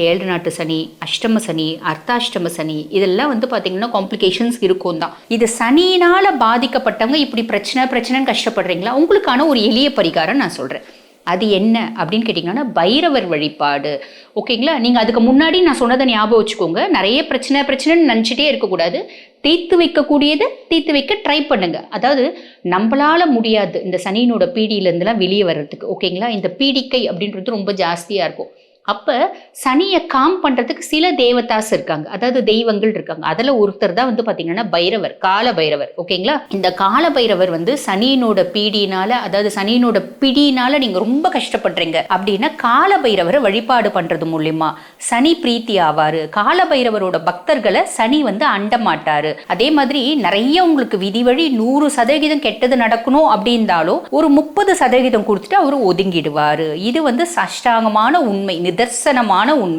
இந்த ஏழு நாட்டு சனி அஷ்டம சனி அர்த்தாஷ்டம சனி இதெல்லாம் வந்து பார்த்தீங்கன்னா காம்ப்ளிகேஷன்ஸ் இருக்கும் தான். இது சனியினால் பாதிக்கப்பட்டவங்க இப்படி பிரச்சனை பிரச்சனைன்னு கஷ்டப்படுறீங்களா? உங்களுக்கான ஒரு எளிய பரிகாரம் நான் சொல்கிறேன் அது என்ன அப்படின்னு கேட்டிங்கன்னா பைரவர் வழிபாடு. ஓகேங்களா நீங்கள் அதுக்கு முன்னாடி நான் சொன்னதை ஞாபகம் வச்சுக்கோங்க. நிறைய பிரச்சனை பிரச்சனைன்னு நினச்சிட்டே இருக்கக்கூடாது. தீர்த்து வைக்கக்கூடியதை தீர்த்து வைக்க ட்ரை பண்ணுங்க. அதாவது நம்மளால முடியாது இந்த சனியினோட பீடியிலேருந்துலாம் வெளியே வர்றதுக்கு. ஓகேங்களா இந்த பீடிக்கை அப்படின்றது ரொம்ப ஜாஸ்தியாக இருக்கும். அப்போ சனியை காம் பண்ணுறதுக்கு சில தேவதாஸ் இருக்காங்க. அதாவது தெய்வங்கள் இருக்காங்க. அதில் ஒருத்தர் தான் வந்து பார்த்தீங்கன்னா பைரவர் கால பைரவர் ஓகேங்களா? இந்த கால பைரவர் வந்து சனியினோட பீடினால அதாவது சனியினோட பிடியினால நீங்கள் ரொம்ப கஷ்டப்படுறீங்க. அப்படின்னா கால பைரவரை வழிபாடு பண்ணுறது மூலியமா சனி பிரீத்தி ஆவார். கால பைரவரோட பக்தர்களை சனி வந்து அண்டமாட்டாரு அதே மாதிரி நிறைய உங்களுக்கு விதி வழி நூறு சதவிகிதம் கெட்டது நடக்கணும் அப்படின்னாலும் ஒரு முப்பது சதவிகிதம் கொடுத்துட்டு அவர் ஒதுங்கிடுவார். இது வந்து சஷ்டாங்கமான உண்மை. நிதர்சனமான உண்மை.